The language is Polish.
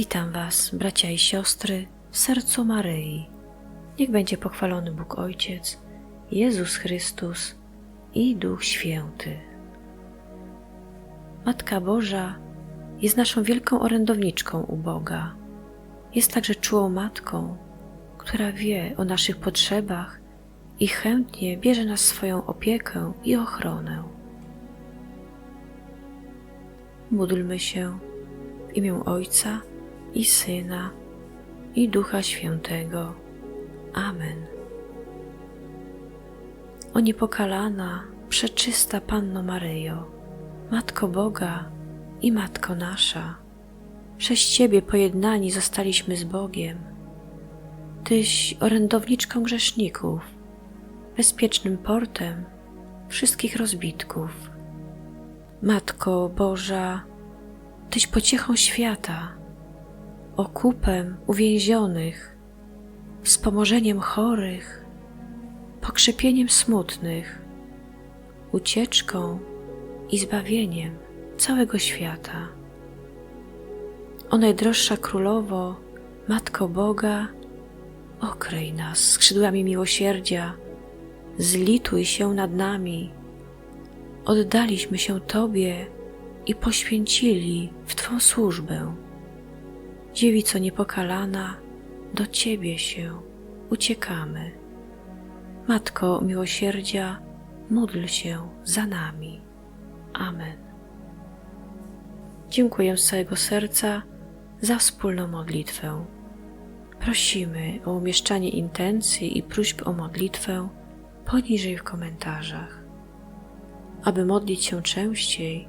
Witam Was, bracia i siostry, w sercu Maryi. Niech będzie pochwalony Bóg Ojciec, Jezus Chrystus i Duch Święty. Matka Boża jest naszą wielką orędowniczką u Boga. Jest także czułą matką, która wie o naszych potrzebach i chętnie bierze nas swoją opiekę i ochronę. Módlmy się w imię Ojca i Syna i Ducha Świętego. Amen. O niepokalana, przeczysta Panno Maryjo, Matko Boga i Matko nasza, przez Ciebie pojednani zostaliśmy z Bogiem. Tyś orędowniczką grzeszników, bezpiecznym portem wszystkich rozbitków. Matko Boża, Tyś pociechą świata, okupem uwięzionych, wspomożeniem chorych, pokrzepieniem smutnych, ucieczką i zbawieniem całego świata. O najdroższa królowo, Matko Boga, okryj nas skrzydłami miłosierdzia, zlituj się nad nami. Oddaliśmy się Tobie i poświęcili w Twą służbę. Dziewico niepokalana, do Ciebie się uciekamy. Matko miłosierdzia, módl się za nami. Amen. Dziękuję z całego serca za wspólną modlitwę. Prosimy o umieszczanie intencji i próśb o modlitwę poniżej w komentarzach. Aby modlić się częściej